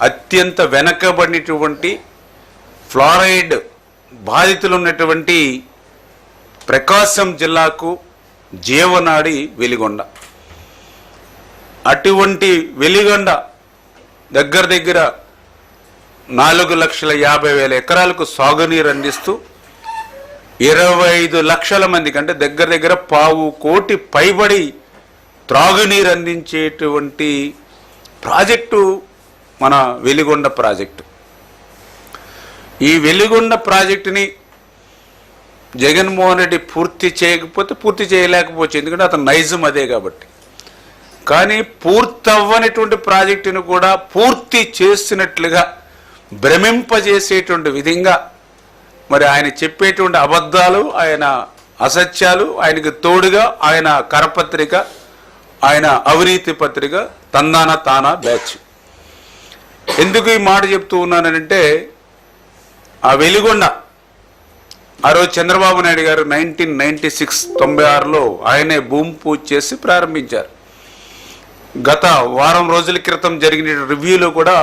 అత్యంత వెనకబడినటువంటి ఫ్లోరైడ్ బాధితులు ఉన్నటువంటి ప్రకాశం జిల్లాకు జీవనాడి వెలిగొండ. అటువంటి వెలిగొండ దగ్గర దగ్గర నాలుగు లక్షల యాభై వేల ఎకరాలకు సాగునీరు అందిస్తూ ఇరవై ఐదు లక్షల మందికి అంటే దగ్గర దగ్గర పావు కోటి పైబడి త్రాగునీరు అందించేటువంటి ప్రాజెక్టు మన వెలిగొండ ప్రాజెక్టు. ఈ వెలిగొండ ప్రాజెక్టుని జగన్మోహన్ రెడ్డి పూర్తి చేయకపోతే పూర్తి చేయలేకపోవచ్చు. ఎందుకంటే అతను నైజం అదే కాబట్టి. కానీ పూర్తవ్వనటువంటి ప్రాజెక్టును కూడా పూర్తి చేసినట్లుగా భ్రమింపజేసేటువంటి విధంగా మరి ఆయన చెప్పేటువంటి అబద్ధాలు ఆయన అసత్యాలు ఆయనకు తోడుగా ఆయన కరపత్రిక ఆయన అవినీతి పత్రిక తందాన తానా బ్యాచ్. ఎందుకు ఈ మాట చెప్తూ ఉన్నానంటే ఆ వెలిగొండ ఆ రోజు చంద్రబాబు నాయుడు గారు నైన్టీన్ నైన్టీ సిక్స్ తొంభై ఆరులో ఆయనే భూమి పూజ చేసి ప్రారంభించారు. గత వారం రోజుల క్రితం జరిగిన రివ్యూలో కూడా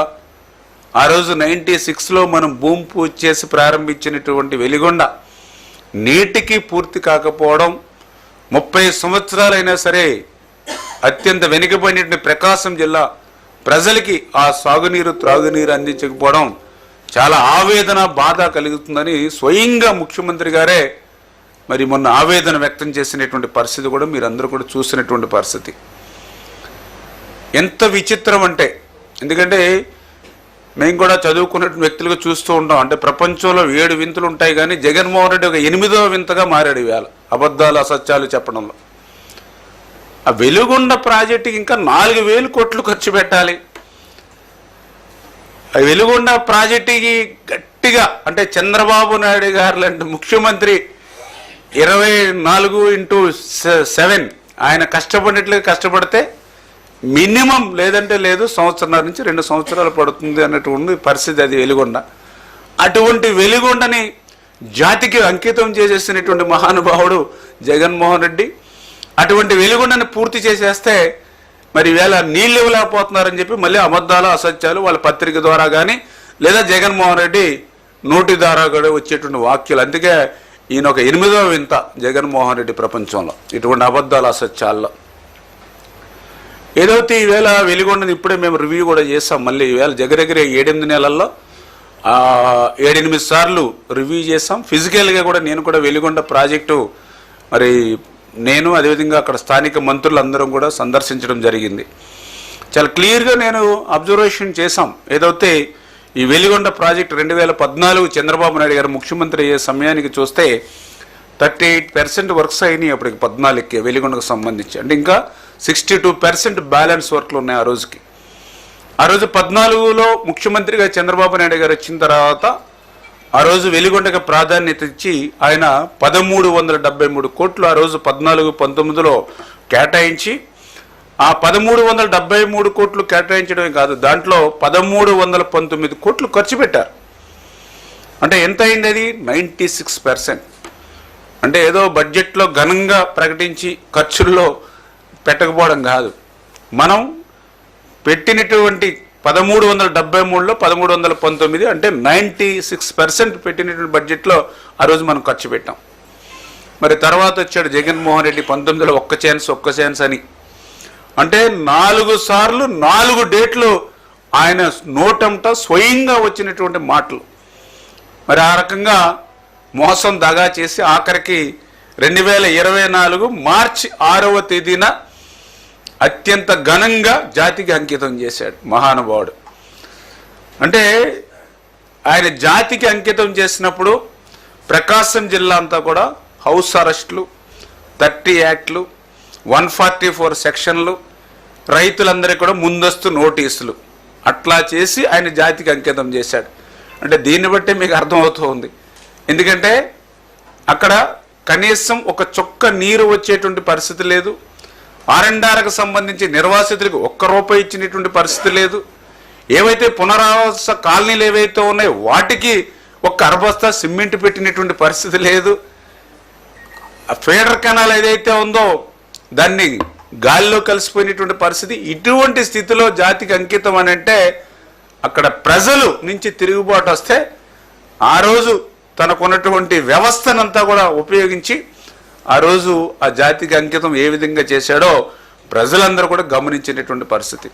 ఆ రోజు నైంటీ సిక్స్లో మనం భూమి పూజ చేసి ప్రారంభించినటువంటి వెలిగొండ నీటికి పూర్తి కాకపోవడం ముప్పై సంవత్సరాలైనా సరే అత్యంత వెనుకబడినటువంటి ప్రకాశం జిల్లా ప్రజలకి ఆ సాగునీరు త్రాగునీరు అందించకపోవడం చాలా ఆవేదన బాధ కలుగుతుందని స్వయంగా ముఖ్యమంత్రి గారే మరి మొన్న ఆవేదన వ్యక్తం చేసినటువంటి పరిస్థితి కూడా మీరందరూ కూడా చూసినటువంటి పరిస్థితి. ఎంత విచిత్రం అంటే ఎందుకంటే మేము కూడా చదువుకున్నటువంటి వ్యక్తులుగా చూస్తూ ఉంటాం. అంటే ప్రపంచంలో ఏడు వింతలు ఉంటాయి కానీ జగన్మోహన్ రెడ్డి ఒక ఎనిమిదవ వింతగా మారాడు ఇవాళ. అబద్ధాలు అసత్యాలు చెప్పడంలో. ఆ వెలుగొండ ప్రాజెక్టుకి ఇంకా నాలుగు వేలు కోట్లు ఖర్చు పెట్టాలి. ఆ వెలుగొండ ప్రాజెక్టుకి గట్టిగా అంటే చంద్రబాబు నాయుడు గారు లాంటి ముఖ్యమంత్రి ఇరవై నాలుగు ఇంటూ సెవెన్ ఆయన కష్టపడినట్లుగా కష్టపడితే మినిమం లేదంటే లేదు సంవత్సరాల నుంచి రెండు సంవత్సరాలు పడుతుంది అన్నటువంటి పరిస్థితి అది వెలుగొండ. అటువంటి వెలుగొండని జాతికి అంకితం చేసేసినటువంటి మహానుభావుడు జగన్మోహన్ రెడ్డి అటువంటి వెలుగుండని పూర్తి చేసేస్తే మరి వేళ నీళ్ళు ఇవ్వలేకపోతున్నారని చెప్పి మళ్ళీ అబద్ధాలు అసత్యాలు వాళ్ళ పత్రిక ద్వారా కానీ లేదా జగన్మోహన్ రెడ్డి నోటి ద్వారా కూడా వచ్చేటువంటి వాక్యాలు. అందుకే ఈయన ఒక ఎనిమిదవ వింత జగన్మోహన్ రెడ్డి ప్రపంచంలో ఇటువంటి అబద్ధాలు అసత్యాల్లో. ఏదైతే ఈవేళ వెలిగొండని ఇప్పుడే మేము రివ్యూ కూడా చేసాం. మళ్ళీ ఈవేళ దగ్గర ఏడెనిమిది నెలల్లో ఏడెనిమిది సార్లు రివ్యూ చేస్తాం ఫిజికల్గా కూడా నేను కూడా వెలిగొండ ప్రాజెక్టు మరి నేను అదేవిధంగా అక్కడ స్థానిక మంత్రులందరం కూడా సందర్శించడం జరిగింది. చాలా క్లియర్గా నేను అబ్జర్వేషన్ చేశాం. ఏదైతే ఈ వెలిగొండ ప్రాజెక్ట్ రెండు వేల పద్నాలుగు చంద్రబాబు నాయుడు గారు ముఖ్యమంత్రి అయ్యే సమయానికి చూస్తే థర్టీ ఎయిట్ పర్సెంట్ వర్క్స్ అయినాయి అప్పటికి పద్నాలుగుకి వెలిగొండకు సంబంధించి. అంటే ఇంకా సిక్స్టీ టూ పర్సెంట్ బ్యాలెన్స్ వర్క్లు ఉన్నాయి ఆ రోజుకి. ఆ రోజు పద్నాలుగులో ముఖ్యమంత్రిగా చంద్రబాబు నాయుడు గారు వచ్చిన తర్వాత ఆ రోజు వెలిగొండకు ప్రాధాన్యత ఇచ్చి ఆయన పదమూడు వందల డెబ్బై మూడు కోట్లు ఆ రోజు పద్నాలుగు పంతొమ్మిదిలో కేటాయించి ఆ పదమూడు వందల డెబ్బై మూడు కోట్లు కేటాయించడమే కాదు దాంట్లో పదమూడు వందల పంతొమ్మిది కోట్లు ఖర్చు పెట్టారు. అంటే ఎంత అయింది అది? Ninety six percent. అంటే ఏదో బడ్జెట్లో ఘనంగా ప్రకటించి ఖర్చుల్లో పెట్టకపోవడం కాదు. మనం పెట్టినటువంటి పదమూడు వందల డెబ్బై మూడులో పదమూడు వందల పంతొమ్మిది అంటే నైంటీ సిక్స్ పర్సెంట్ పెట్టినటువంటి బడ్జెట్లో ఆ రోజు మనం ఖర్చు పెట్టాం. మరి తర్వాత వచ్చాడు జగన్మోహన్ రెడ్డి పంతొమ్మిదిలో ఒక్క ఛాన్స్ ఒక్క ఛాన్స్ అని. అంటే నాలుగు సార్లు నాలుగు డేట్లు ఆయన నోటంట స్వయంగా వచ్చినటువంటి మాటలు. మరి ఆ రకంగా మోసం దగా చేసి ఆఖరికి రెండు వేల ఇరవై నాలుగు మార్చి ఆరవ తేదీన అత్యంత ఘనంగా జాతికి అంకితం చేశాడు మహానుభావుడు. అంటే ఆయన జాతికి అంకితం చేసినప్పుడు ప్రకాశం జిల్లా అంతా కూడా హౌస్ అరెస్టులు థర్టీ యాక్ట్లు వన్ ఫార్టీ ఫోర్ సెక్షన్లు రైతులందరికీ కూడా ముందస్తు నోటీసులు. అట్లా చేసి ఆయన జాతికి అంకితం చేశాడు. అంటే దీన్ని బట్టి మీకు అర్థమవుతూ ఉంది. ఎందుకంటే అక్కడ కనీసం ఒక చొక్క నీరు వచ్చేటువంటి పరిస్థితి లేదు. ఆర్ఎండార్కు సంబంధించి నిర్వాసితులకు ఒక్క రూపాయి ఇచ్చినటువంటి పరిస్థితి లేదు. ఏవైతే పునరావాస కాలనీలు ఏవైతే ఉన్నాయో వాటికి ఒక్క అరబస్తా సిమెంట్ పెట్టినటువంటి పరిస్థితి లేదు. ఫీడర్ కెనాల్ ఏదైతే ఉందో దాన్ని గాలిలో కలిసిపోయినటువంటి పరిస్థితి. ఇటువంటి స్థితిలో జాతికి అంకితం అని అంటే అక్కడ ప్రజలు నుంచి తిరుగుబాటు వస్తే ఆ రోజు తనకున్నటువంటి వ్యవస్థనంతా కూడా ఉపయోగించి ఆ రోజు ఆ జాతికి అంకితం ఏ విధంగా చేశాడో ప్రజలందరూ కూడా గమనించినటువంటి పరిస్థితి.